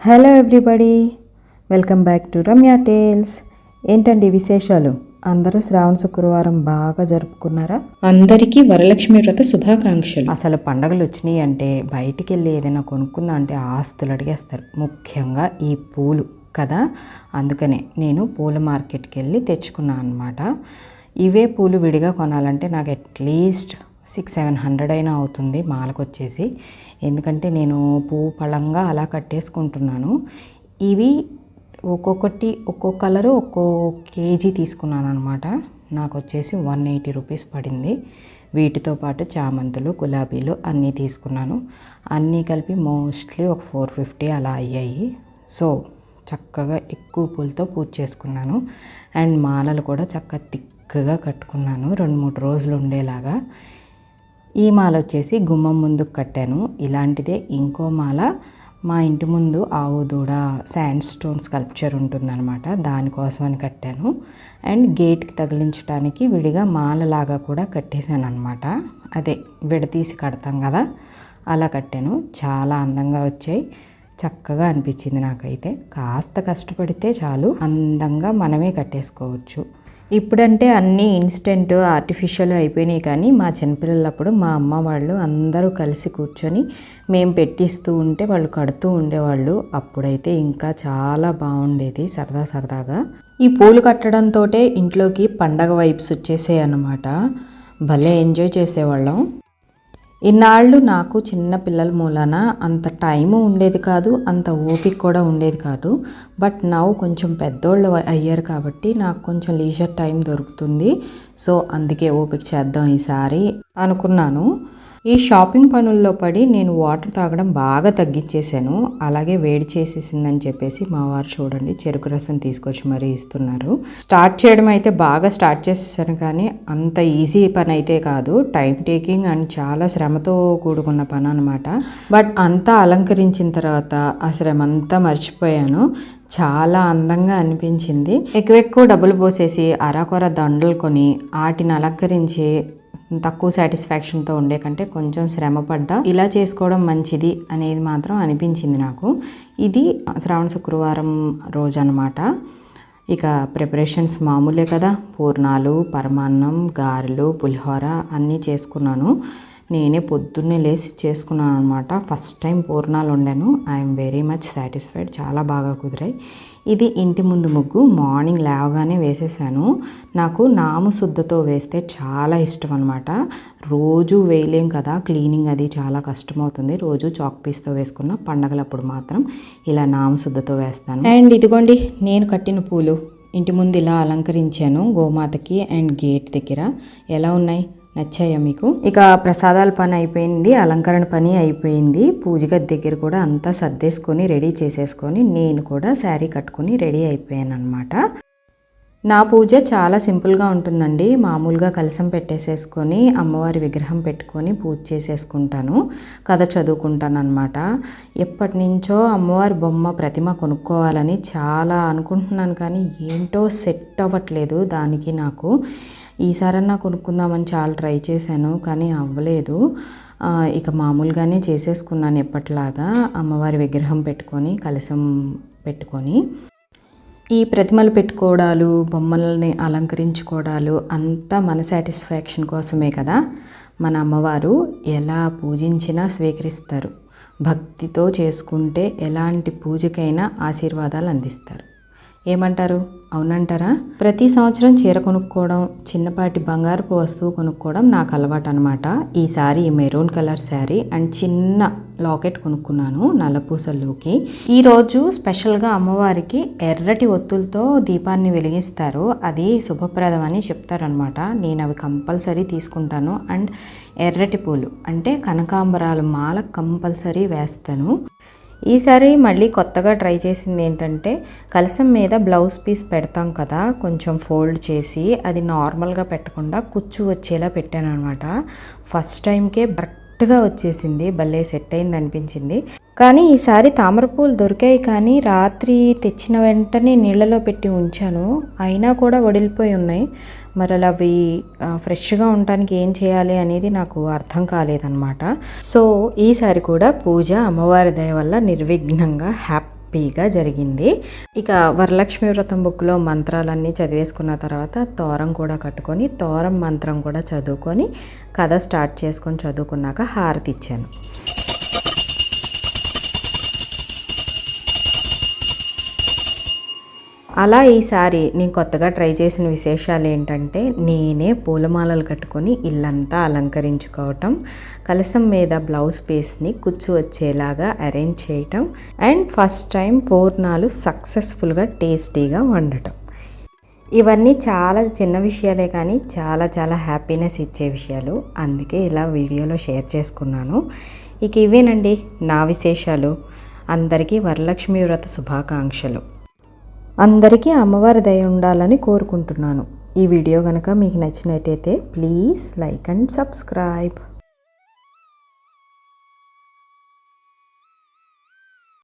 Hello everybody welcome back to Ramya tales ఏంటండి విశేషాలు? అందరూ శ్రావణ శుక్రవారం బాగా జరుపుకున్నారా? అందరికీ వరలక్ష్మి వ్రత శుభాకాంక్షలు. అసలు పండగలు వచ్చినాయి అంటే బయటికి వెళ్ళి ఏదైనా కొనుక్కుందా అంటే ఆస్తులు అడిగేస్తారు. ముఖ్యంగా ఈ పూలు కదా? అందుకనే నేను పూల మార్కెట్కి వెళ్ళి తెచ్చుకున్నాను అనమాట ఇవే పూలు విడిగా కొనాలంటే నాకు అట్లీస్ట్ సిక్స్ సెవెన్ హండ్రెడ్ అయినా అవుతుంది మాలకు వచ్చేసి ఎందుకంటే నేను పువ్వు పళంగా అలా కట్టేసుకుంటున్నాను. ఇవి ఒక్కొక్కటి ఒక్కో కలరు ఒక్కో కేజీ తీసుకున్నాను అనమాట నాకు వచ్చేసి వన్ ఎయిటీ రూపీస్ పడింది. వీటితో పాటు చామంతులు గులాబీలు అన్నీ తీసుకున్నాను. అన్నీ కలిపి మోస్ట్లీ ఒక ఫోర్ ఫిఫ్టీ అలా అయ్యాయి. సో చక్కగా ఎక్కువ పూలతో పూజ చేసుకున్నాను. అండ్ మాలలు కూడా చక్కగా తిక్కగా కట్టుకున్నాను. రెండు మూడు రోజులు ఉండేలాగా. ఈ మాల వచ్చేసి గుమ్మం ముందుకు కట్టాను. ఇలాంటిదే ఇంకో మాల మా ఇంటి ముందు ఆవు దూడ శాండ్ స్టోన్ స్కల్ప్చర్ ఉంటుందన్నమాట. దానికోసం అని కట్టాను. అండ్ గేట్కి తగిలించడానికి విడిగా మాలలాగా కూడా కట్టేశాను అనమాట అదే విడతీసి కడతాం కదా అలా కట్టాను. చాలా అందంగా వచ్చాయి. చక్కగా అనిపించింది నాకైతే. కాస్త కష్టపడితే చాలు. అందంగా మనమే కట్టేసుకోవచ్చు. ఇప్పుడంటే అన్నీ ఇన్స్టెంట్ ఆర్టిఫిషియల్ అయిపోయినాయి కానీ మా చిన్నపిల్లలప్పుడు మా అమ్మ వాళ్ళు అందరూ కలిసి కూర్చొని మేము పెట్టిస్తూ ఉంటే వాళ్ళు కడుతూ ఉండేవాళ్ళు. అప్పుడైతే ఇంకా చాలా బాగుండేది సరదా సరదాగా. ఈ పూలు కట్టడంతో ఇంట్లోకి పండగ వైబ్స్ వచ్చేసాయి అన్నమాట భలే ఎంజాయ్ చేసేవాళ్ళం. ఇన్నాళ్ళు నాకు చిన్న పిల్లల మూలాన అంత టైము ఉండేది కాదు అంత ఓపిక కూడా ఉండేది కాదు. బట్ నవ్వు కొంచెం పెద్దోళ్ళు అయ్యారు కాబట్టి నాకు కొంచెం లీజర్ టైం దొరుకుతుంది. సో అందుకే ఓపిక చేద్దాం ఈసారి అనుకున్నాను. ఈ షాపింగ్ పనుల్లో పడి నేను వాటర్ తాగడం బాగా తగ్గించేశాను. అలాగే వేడి చేసేసిందని చెప్పేసి మా వారు చూడండి చెరుకు రసం తీసుకొచ్చి మరీ ఇస్తున్నారు. స్టార్ట్ చేయడం అయితే బాగా స్టార్ట్ చేసేసాను కానీ అంత ఈజీ పని అయితే కాదు. టైం టేకింగ్ అండ్ చాలా శ్రమతో కూడుకున్న పని అనమాట బట్ అంతా అలంకరించిన తర్వాత ఆ శ్రమ అంతా మర్చిపోయాను. చాలా అందంగా అనిపించింది. ఎక్కువ ఎక్కువ డబ్బులు పోసేసి అరాకొర దండలు కొని వాటిని అలంకరించి తక్కువ సాటిస్ఫాక్షన్తో ఉండే కంటే కొంచెం శ్రమ పడ్డా ఇలా చేసుకోవడం మంచిది అనేది మాత్రం అనిపించింది నాకు. ఇది శ్రావణ శుక్రవారం రోజు అనమాట ఇక ప్రిపరేషన్స్ మామూలే కదా. పూర్ణాలు పరమాన్నం గారెలు పులిహోర అన్నీ చేసుకున్నాను. నేనే పొద్దున్నే లేచి చేసుకున్నాను అనమాట ఫస్ట్ టైం పూర్ణాలు వండాను. ఐఎమ్ వెరీ మచ్ సాటిస్ఫైడ్ చాలా బాగా కుదిరాయి. ఇది ఇంటి ముందు ముగ్గు. మార్నింగ్ లేవగానే వేసేసాను. నాకు నాము శుద్ధతో వేస్తే చాలా ఇష్టం అనమాట రోజు వేయలేం కదా. క్లీనింగ్ అది చాలా కష్టమవుతుంది. రోజు చాక్ పీస్తో వేసుకున్న పండగలప్పుడు మాత్రం ఇలా నామశుద్ధతో వేస్తాను. అండ్ ఇదిగోండి నేను కట్టిన పూలు. ఇంటి ముందు ఇలా అలంకరించాను. గోమాతకి అండ్ గేట్ దగ్గర. ఎలా ఉన్నాయి? నచ్చాయా మీకు? ఇక ప్రసాదాల పని అయిపోయింది అలంకరణ పని అయిపోయింది. పూజగది దగ్గర కూడా అంతా సర్దేసుకొని రెడీ చేసేసుకొని నేను కూడా శారీ కట్టుకొని రెడీ అయిపోయాను అనమాట నా పూజ చాలా సింపుల్గా ఉంటుందండి. మామూలుగా కలసం పెట్టేసేసుకొని అమ్మవారి విగ్రహం పెట్టుకొని పూజ చేసేసుకుంటాను. కథ చదువుకుంటాను అనమాట ఎప్పటి నుంచో అమ్మవారి బొమ్మ ప్రతిమ కొనుక్కోవాలని చాలా అనుకుంటున్నాను కానీ ఏంటో సెట్ అవ్వట్లేదు దానికి నాకు. ఈసారన్నా కొనుక్కుందామని చాలా ట్రై చేశాను కానీ అవ్వలేదు. ఇక మామూలుగానే చేసేసుకున్నాను ఎప్పటిలాగా. అమ్మవారి విగ్రహం పెట్టుకొని కలసం పెట్టుకొని. ఈ ప్రతిమలు పెట్టుకోవడాలు బొమ్మలని అలంకరించుకోవడాలు అంతా మన సాటిస్ఫాక్షన్ కోసమే కదా. మన అమ్మవారు ఎలా పూజించినా స్వీకరిస్తారు. భక్తితో చేసుకుంటే ఎలాంటి పూజకైనా ఆశీర్వాదాలు అందిస్తారు. ఏమంటారు? అవునంటారా? ప్రతి సంవత్సరం చీర కొనుక్కోవడం చిన్నపాటి బంగారపు వస్తువు కొనుక్కోవడం నాకు అలవాటు అనమాట ఈసారి మెరూన్ కలర్ శారీ అండ్ చిన్న లాకెట్ కొనుక్కున్నాను నల్లపూసల్లోకి. ఈరోజు స్పెషల్గా అమ్మవారికి ఎర్రటి ఒత్తులతో దీపాన్ని వెలిగిస్తారు. అది శుభప్రదం అని చెప్తారనమాట నేను అవి కంపల్సరీ తీసుకుంటాను. అండ్ ఎర్రటి పూలు అంటే కనకాంబరాలు మాల కంపల్సరీ వేస్తాను. ఈసారి మళ్ళీ కొత్తగా ట్రై చేసింది ఏంటంటే కలసం మీద బ్లౌజ్ పీస్ పెడతాం కదా కొంచెం ఫోల్డ్ చేసి అది నార్మల్గా పెట్టకుండా కుచ్చు వచ్చేలా పెట్టాను అనమాట ఫస్ట్ టైంకే కరెక్ట్గా వచ్చేసింది భలే సెట్ అయింది అనిపించింది. కానీ ఈసారి తామరపూలు దొరికాయి కానీ రాత్రి తెచ్చిన వెంటనే నీళ్ళలో పెట్టి ఉంచాను. అయినా కూడా వడిలిపోయి ఉన్నాయి. మరి అలా అవి ఫ్రెష్గా ఉండటానికి ఏం చేయాలి అనేది నాకు అర్థం కాలేదన్నమాట. సో ఈసారి కూడా పూజ అమ్మవారి దయ వల్ల నిర్విఘ్నంగా హ్యాపీ హ్యాపీగా జరిగింది. ఇక వరలక్ష్మి వ్రతం బుక్లో మంత్రాలన్నీ చదివేసుకున్న తర్వాత తోరం కూడా కట్టుకొని తోరం మంత్రం కూడా చదువుకొని కథ స్టార్ట్ చేసుకొని చదువుకున్నాక హారతి ఇచ్చాను. అలా ఈసారి నేను కొత్తగా ట్రై చేసిన విశేషాలు ఏంటంటే నేనే పూలమాలలు కట్టుకొని ఇల్లంతా అలంకరించుకోవటం కలసం మీద బ్లౌజ్ పీస్ని కుచ్చు వచ్చేలాగా అరేంజ్ చేయటం అండ్ ఫస్ట్ టైం పూర్ణాలు సక్సెస్ఫుల్గా టేస్టీగా వండటం. ఇవన్నీ చాలా చిన్న విషయాలే కానీ చాలా చాలా హ్యాపీనెస్ ఇచ్చే విషయాలు. అందుకే ఇలా వీడియోలో షేర్ చేసుకున్నాను. ఇక ఇవేనండి నా విశేషాలు. అందరికీ వరలక్ష్మి వ్రత శుభాకాంక్షలు. అందరికీ అమ్మవారి దయ ఉండాలని కోరుకుంటున్నాను. ఈ వీడియో కనుక మీకు నచ్చినట్టయితే ప్లీజ్ లైక్ అండ్ సబ్స్క్రైబ్.